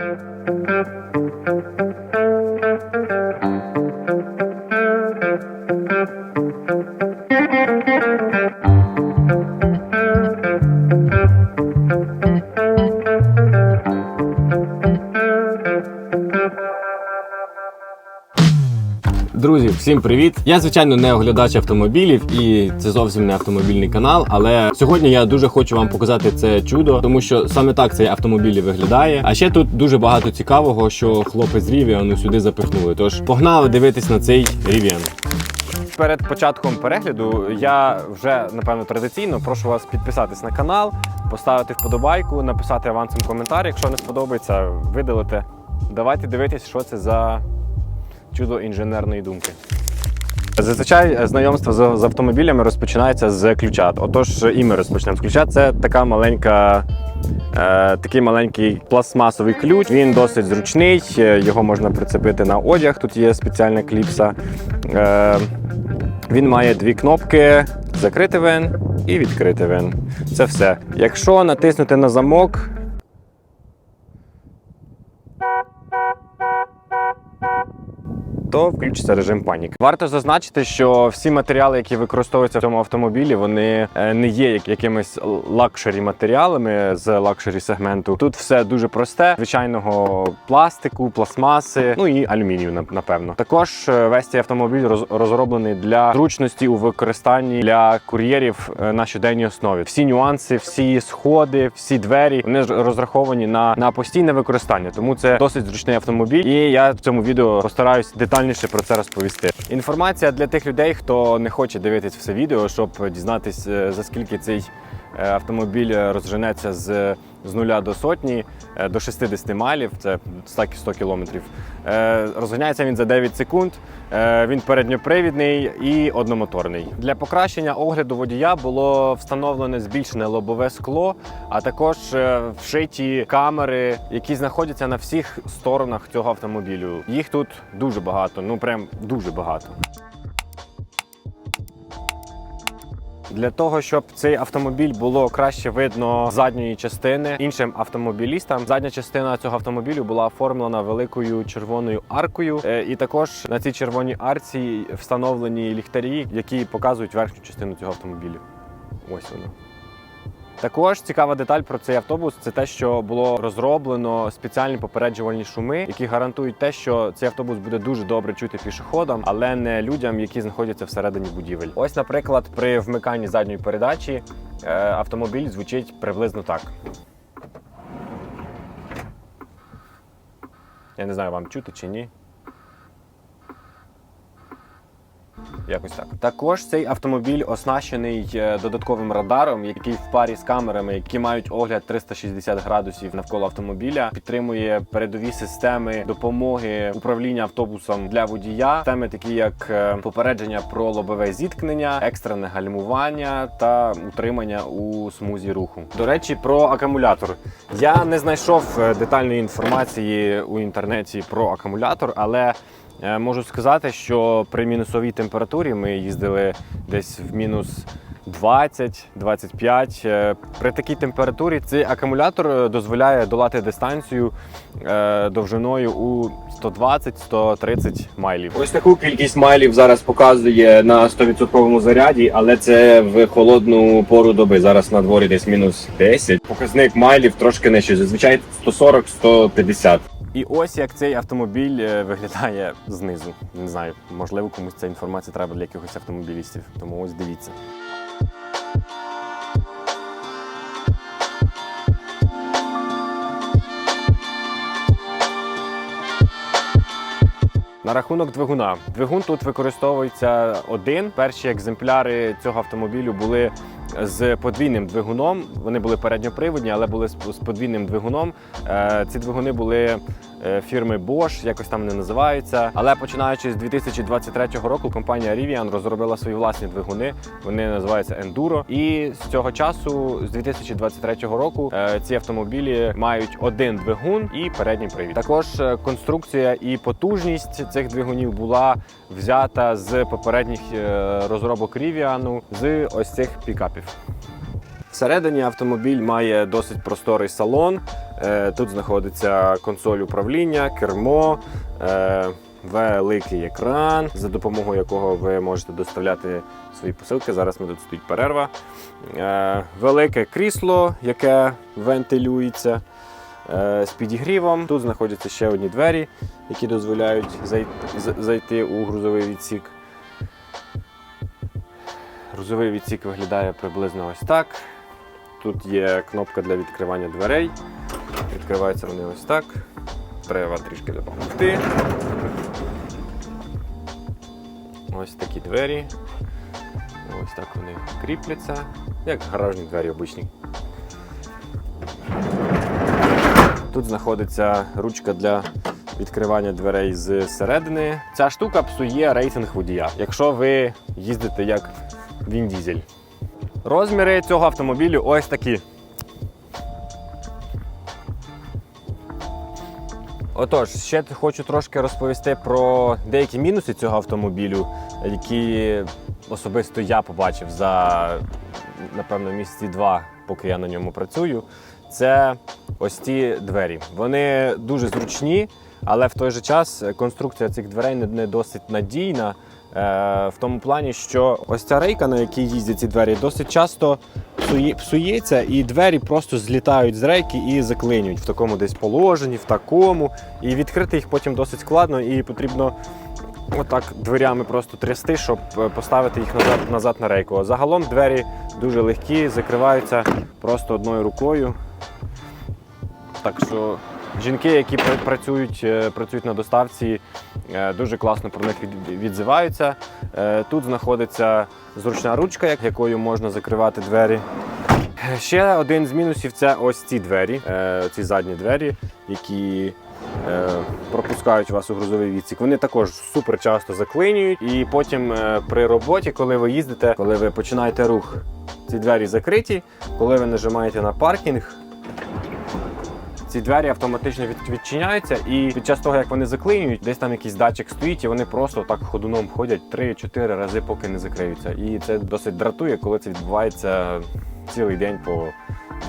thank you всім привіт! Я звичайно не оглядач автомобілів, і це зовсім не автомобільний канал. Але сьогодні я дуже хочу вам показати це чудо, тому що саме так цей автомобіль і виглядає. А ще тут дуже багато цікавого, що хлопець з Рівіану сюди запихнули. Тож погнали дивитись на цей Рівіан. Перед початком перегляду я вже напевно традиційно прошу вас підписатись на канал, поставити вподобайку, написати авансом коментар. Якщо не сподобається, видалите. Давайте дивитись, що це за чудо інженерної думки. Зазвичай е, знайомство з, автомобілями розпочинається з ключа. Отож, і ми розпочнемо ключа. Це така маленька. Е, такий маленький пластмасовий ключ. Він досить зручний, е, його можна прицепити на одяг. Тут є спеціальна кліпса. Він має дві кнопки: закрити вен і відкрити вен. Це все. Якщо натиснути на замок, то включиться режим паніки. Варто зазначити, що всі матеріали, які використовуються в цьому автомобілі, вони е, не є як- якимись лакшері матеріалами з лакшері сегменту. Тут все дуже просте, звичайного пластику, пластмаси, ну і алюмінію, напевно. Також е, весь цей автомобіль роз- розроблений для зручності у використанні для кур'єрів е, на щоденній основі. Всі нюанси, всі сходи, всі двері вони розраховані на, на постійне використання. Тому це досить зручний автомобіль. І я в цьому відео постараюсь детальніше про це розповісти. Інформація для тих людей, хто не хоче дивитись все відео, щоб дізнатись е, за скільки цей е, автомобіль е, розженеться з, з нуля до сотні е, до 60 майлів, це 100 кілометрів. Е, Розганяється він за 9 секунд. Е, Він передньопривідний і одномоторний. Для покращення огляду водія було встановлене збільшене лобове скло, а також вшиті камери, які знаходяться на всіх сторонах цього автомобілю. Їх тут дуже багато, ну прям дуже багато. Для того щоб цей автомобіль було краще видно задньої частини іншим автомобілістам, задня частина цього автомобілю була оформлена великою червоною аркою. Е, І також на цій червоній арці встановлені ліхтарі, які показують верхню частину цього автомобілю. Ось воно. Також цікава деталь про цей автобус це те, що було розроблено спеціальні попереджувальні шуми, які гарантують те, що цей автобус буде дуже добре чути пішоходам, але не людям, які знаходяться всередині будівель. Ось, наприклад, при вмиканні задньої передачі е, автомобіль звучить приблизно так. Я не знаю, вам чути чи ні. Якось так. Також цей автомобіль оснащений е, додатковим радаром, який в парі з камерами, які мають огляд 360 градусів навколо автомобіля, підтримує передові системи допомоги управління автобусом для водія. Системи такі як е, попередження про лобове зіткнення, екстрене гальмування та утримання у смузі руху. До речі, про акумулятор. Я не знайшов е, детальної інформації у інтернеті про акумулятор, але Можу сказати, що при мінусовій температурі ми їздили десь в мінус 20-25. Е, При такій температурі цей акумулятор е, дозволяє долати дистанцію е, довжиною у 120-130 майлів. Ось таку кількість майлів зараз показує на 100% заряді, але це в холодну пору доби. Зараз на дворі десь мінус 10. Показник майлів трошки нижчий. Зазвичай 140-150. І ось як цей автомобіль е, виглядає знизу. Не знаю, можливо, комусь ця інформація треба для якихось автомобілістів. Тому ось дивіться. На рахунок двигуна. Двигун тут використовується один. Перші екземпляри цього автомобілю були з подвійним двигуном. Вони були передньоприводні, але були з подвійним двигуном. Е, Ці двигуни були е, фірми Bosch, якось там не називаються. Але починаючи з 2023 року, компанія Rivian розробила свої власні двигуни. Вони називаються Enduro. І з цього часу, з 2023 року, е, ці автомобілі мають один двигун і передній привід. Також конструкція і потужність цих двигунів була взята з попередніх розробок Rivian, з ось цих пікапів. Всередині автомобіль має досить просторий салон. Е, Тут знаходиться консоль управління, кермо, е, великий екран, за допомогою якого ви можете доставляти свої посилки. Зараз ми тут стоїть перерва. Е, Велике крісло, яке вентилюється з підігрівом. Тут знаходяться ще одні двері, які дозволяють зайти у грузовий відсік. Грузовий відсік виглядає приблизно ось так. Тут є кнопка для відкривання дверей. Відкриваються вони ось так. Треба трішки допомогти. Ось такі двері. Ось так вони кріпляться, як гаражні двері обичні. Тут знаходиться ручка для відкривання дверей з середини. Ця штука псує рейтинг водія, якщо ви їздите як Він Дізель. Розміри цього автомобілю ось такі. Отож, ще хочу трошки розповісти про деякі мінуси цього автомобілю, які особисто я побачив за напевно місяці два, поки я на ньому працюю. Це ось ці двері. Вони дуже зручні, але в той же час конструкція цих дверей не, досить надійна. Е, в тому плані, що ось ця рейка, на якій їздять ці двері, досить часто псується, і двері просто злітають з рейки і заклинюють в такому десь положенні, в такому. І відкрити їх потім досить складно, і потрібно отак дверями просто трясти, щоб е, поставити їх назад, назад на рейку. А Загалом двері дуже легкі, закриваються просто одною рукою. Так що жінки, які працюють, е, працюють на доставці, е, дуже класно про них відзиваються. Е, Тут знаходиться зручна ручка, якою можна закривати двері. Ще один з мінусів це ось ці двері, ці задні двері, які пропускають вас у грузовий відсік. Вони також супер часто заклинюють. І потім при роботі, коли ви їздите, коли ви починаєте рух, ці двері закриті. Коли ви нажимаєте на паркінг, ці двері автоматично від, відчиняються, і під час того, як вони заклинюють, десь там якийсь датчик стоїть, і вони просто так ходуном ходять 3-4 рази, поки не закриються. І це досить дратує, коли це відбувається цілий день по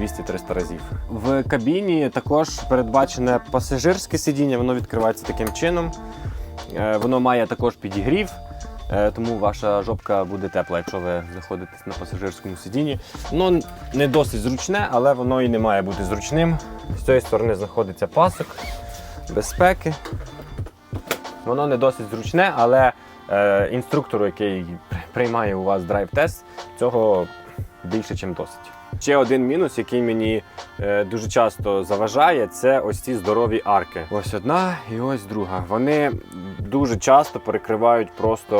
200-300 разів. В кабіні також передбачене пасажирське сидіння, воно відкривається таким чином. Е, Воно має також підігрів. Е, Тому ваша жопка буде тепла, якщо ви знаходитесь на пасажирському сидінні. Воно не досить зручне, але воно і не має бути зручним. З цієї сторони знаходиться пасок безпеки. Воно не досить зручне, але е, інструктору, який приймає у вас драйв-тест, цього більше, ніж досить. Ще один мінус, який мені е, дуже часто заважає, це ось ці здорові арки. Ось одна і ось друга. Вони дуже часто перекривають просто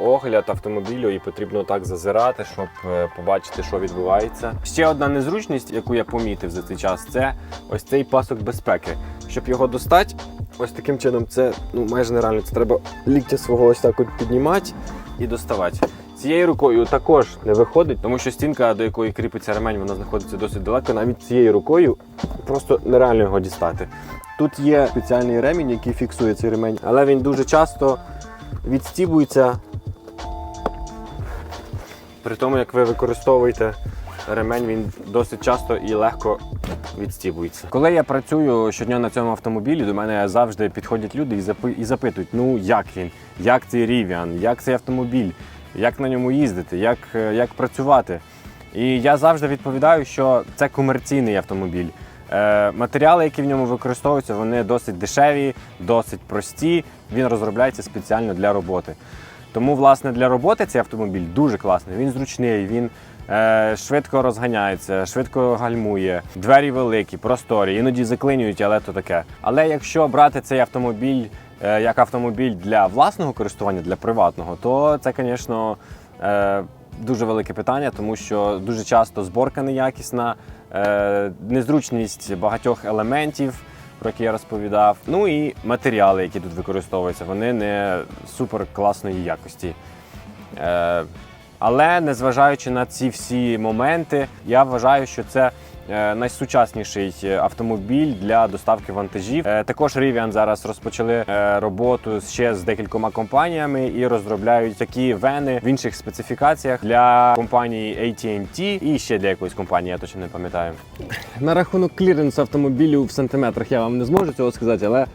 огляд автомобілю, і потрібно так зазирати, щоб е, побачити, що відбувається. Ще одна незручність, яку я помітив за цей час, це ось цей пасок безпеки. Щоб його достати, ось таким чином це ну майже нереально. Це треба ліктя свого ось так от піднімати і доставати. Цією рукою також не виходить, тому що стінка, до якої кріпиться ремень, вона знаходиться досить далеко. Навіть цією рукою просто нереально його дістати. Тут є спеціальний ремінь, який фіксує цей ремень, але він дуже часто відстібується. При тому, як ви використовуєте ремень, він досить часто і легко відстібується. Коли я працюю щодня на цьому автомобілі, до мене завжди підходять люди і запитують: ну як він, як цей Rivian, як цей автомобіль, як на ньому їздити, як, е, як працювати. І я завжди відповідаю, що це комерційний автомобіль. Е, матеріали, які в ньому використовуються, вони досить дешеві, досить прості. Він розробляється спеціально для роботи. Тому, власне, для роботи цей автомобіль дуже класний. Він зручний, він е, швидко розганяється, швидко гальмує, двері великі, просторі, іноді заклинюють, але то таке. Але якщо брати цей автомобіль як автомобіль для власного користування, для приватного, то це, звісно, е, дуже велике питання, тому що дуже часто зборка неякісна, е, незручність багатьох елементів про які я розповідав. Ну і матеріали, які тут використовуються, вони не супер класної якості. Е, Але незважаючи на ці всі моменти, я вважаю, що це е, найсучасніший е, автомобіль для доставки вантажів. Е, Також Rivian зараз розпочали роботу ще з декількома компаніями і розробляють такі вени в інших специфікаціях для компанії AT&T і ще для якоїсь компанії, я точно не пам'ятаю. На рахунок кліренсу автомобілю в сантиметрах я вам не зможу цього сказати, але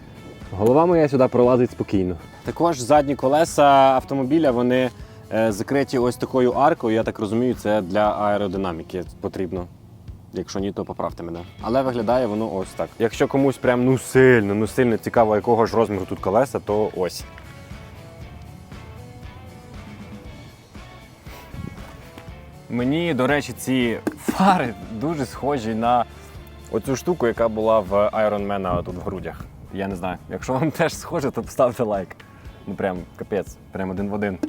голова моя сюди пролазить спокійно. Також задні колеса автомобіля вони закриті ось такою аркою. Я так розумію, це для аеродинаміки потрібно. Якщо ні, то поправте мене. Але виглядає воно ось так. Якщо комусь прям ну сильно, ну сильно цікаво, якого ж розміру тут колеса, то ось. Мені, до речі, ці фари дуже схожі на оцю штуку, яка була в Iron Man тут в грудях. Я не знаю. Якщо вам теж схоже, то поставте лайк. Ну прям капець, прям один в один.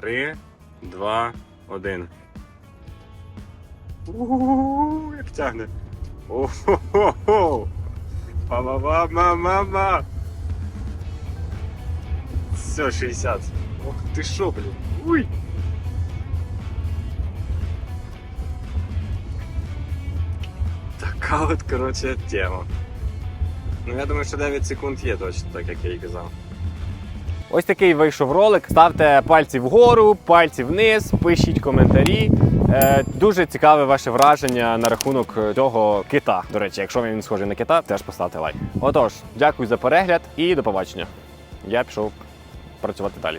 Три, два, один. У-у-у, як тягне. О-хо-хо-хо! Па-ба-ба-ма-ма-ма! Все, 60. Ох ти шо, блін. Уй! Така от, коротше, тема. Ну, я думаю, що 9 секунд є точно, так як я і казав. Ось такий вийшов ролик. Ставте пальці вгору, пальці вниз, пишіть коментарі. Е, дуже цікаве ваше враження на рахунок цього кита. До речі, якщо він схожий на кита, теж поставте лайк. Отож, дякую за перегляд і до побачення. Я пішов працювати далі.